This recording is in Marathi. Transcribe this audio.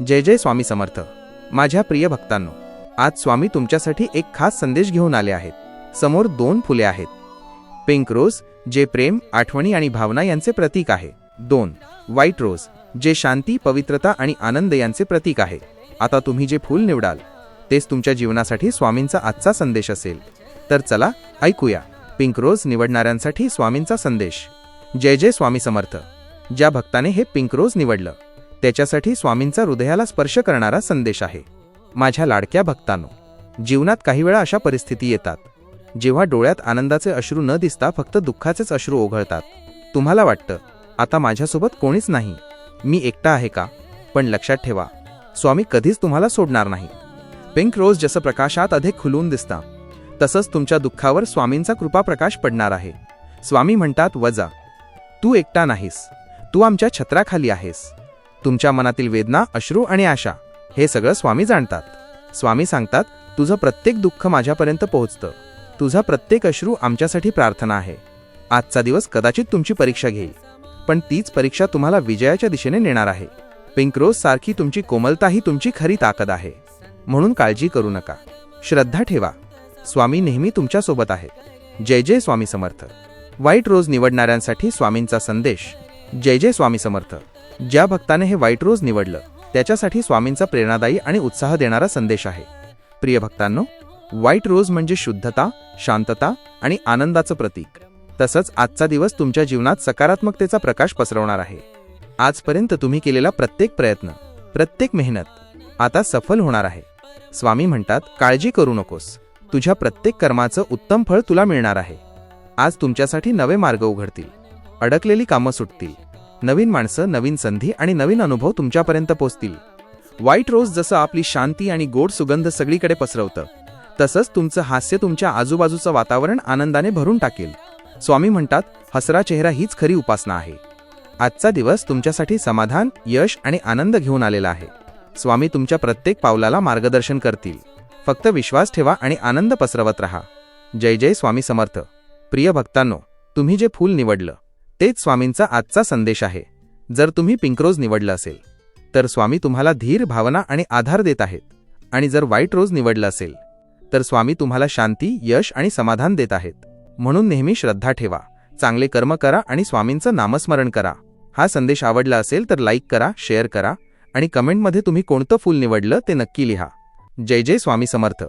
जय जय स्वामी समर्थ. माझ्या प्रिय भक्तांनो आज स्वामी तुमच्यासाठी एक खास संदेश घेऊन आले आहेत. समोर दोन फुले आहेत. पिंक रोज जे प्रेम आठवणी आणि भावना यांचे प्रतीक आहे. दोन व्हाईट रोज जे शांती पवित्रता आणि आनंद यांचे प्रतीक आहे. आता तुम्ही जे फूल निवडाल तेच तुमच्या जीवनासाठी स्वामींचा आजचा संदेश असेल. तर चला ऐकूया. पिंक रोज निवडणाऱ्यांसाठी स्वामींचा संदेश. जय जय स्वामी समर्थ. ज्या भक्ताने हे पिंक रोज निवडलं त्याच्यासाठी स्वामींचा हृदयाला स्पर्श करणारा संदेश आहे. माझ्या लाडक्या भक्तांनो जीवनात काही वेळा अशा परिस्थिती येतात जेव्हा डोळ्यात आनंदाचे अश्रू न दिसता फक्त दुःखाचेच अश्रू ओघळतात. तुम्हाला वाटतं आता माझ्यासोबत कोणीच नाही मी एकटा आहे का? पण लक्षात ठेवा स्वामी कधीच तुम्हाला सोडणार नाही. पिंक रोज जसं प्रकाशात अधिक खुलून दिसता तसंच तुमच्या दुःखावर स्वामींचा कृपा प्रकाश पडणार आहे. स्वामी म्हणतात वजा. तू एकटा नाहीस. तू आमच्या छत्राखाली आहेस. तुमच्या मनातील वेदना अश्रू आणि आशा हे सगळं स्वामी जाणतात. स्वामी सांगतात तुझं प्रत्येक दुःख माझ्यापर्यंत पोहोचतं. तुझा प्रत्येक अश्रू आमच्यासाठी प्रार्थना आहे. आजचा दिवस कदाचित तुमची परीक्षा घेईल. पण तीच परीक्षा तुम्हाला विजयाच्या दिशेने नेणार आहे. पिंक रोज सारखी तुमची कोमलता ही तुमची खरी ताकद आहे. म्हणून काळजी करू नका. श्रद्धा ठेवा. स्वामी नेहमी तुमच्यासोबत आहेत. जय जय स्वामी समर्थ. व्हाईट रोज निवडणाऱ्यांसाठी स्वामींचा संदेश. जय जय स्वामी समर्थ. ज्या भक्ताने हे व्हाईट रोज निवडलं त्याच्यासाठी स्वामींचा प्रेरणादायी आणि उत्साह देणारा संदेश आहे. प्रिय भक्तांनो व्हाईट रोज म्हणजे शुद्धता शांतता आणि आनंदाचं प्रतीक. तसंच आजचा दिवस तुमच्या जीवनात सकारात्मकतेचा प्रकाश पसरवणार आहे. आजपर्यंत तुम्ही केलेला प्रत्येक प्रयत्न प्रत्येक मेहनत आता सफल होणार आहे. स्वामी म्हणतात काळजी करू नकोस. तुझ्या प्रत्येक कर्माचं उत्तम फळ तुला मिळणार आहे. आज तुमच्यासाठी नवे मार्ग उघडतील. अडकलेली कामं सुटतील. नवीन माणसं नवीन संधी आणि नवीन अनुभव तुमच्यापर्यंत पोचतील. व्हाईट रोज जसं आपली शांती आणि गोड सुगंध सगळीकडे पसरवतं तसंच तुमचं हास्य तुमच्या आजूबाजूचं वातावरण आनंदाने भरून टाकेल. स्वामी म्हणतात हसरा चेहरा हीच खरी उपासना आहे. आजचा दिवस तुमच्यासाठी समाधान यश आणि आनंद घेऊन आलेला आहे. स्वामी तुमच्या प्रत्येक पावलाला मार्गदर्शन करतील. फक्त विश्वास ठेवा आणि आनंद पसरवत राहा. जय जय स्वामी समर्थ. प्रिय भक्तांनो तुम्ही जे फूल निवडलं तेच स्वामींचा आजचा संदेश आहे. जर तुम्ही पिंकरोज निवडलं असेल तर स्वामी तुम्हाला धीर भावना आणि आधार देत आहेत. आणि जर वाईट रोज निवडलं असेल तर स्वामी तुम्हाला शांती यश आणि समाधान देत आहेत. म्हणून नेहमी श्रद्धा ठेवा चांगले कर्म करा आणि स्वामींचं नामस्मरण करा. हा संदेश आवडला असेल तर लाईक करा शेअर करा आणि कमेंटमध्ये तुम्ही कोणतं फूल निवडलं ते नक्की लिहा. जय जय स्वामी समर्थ.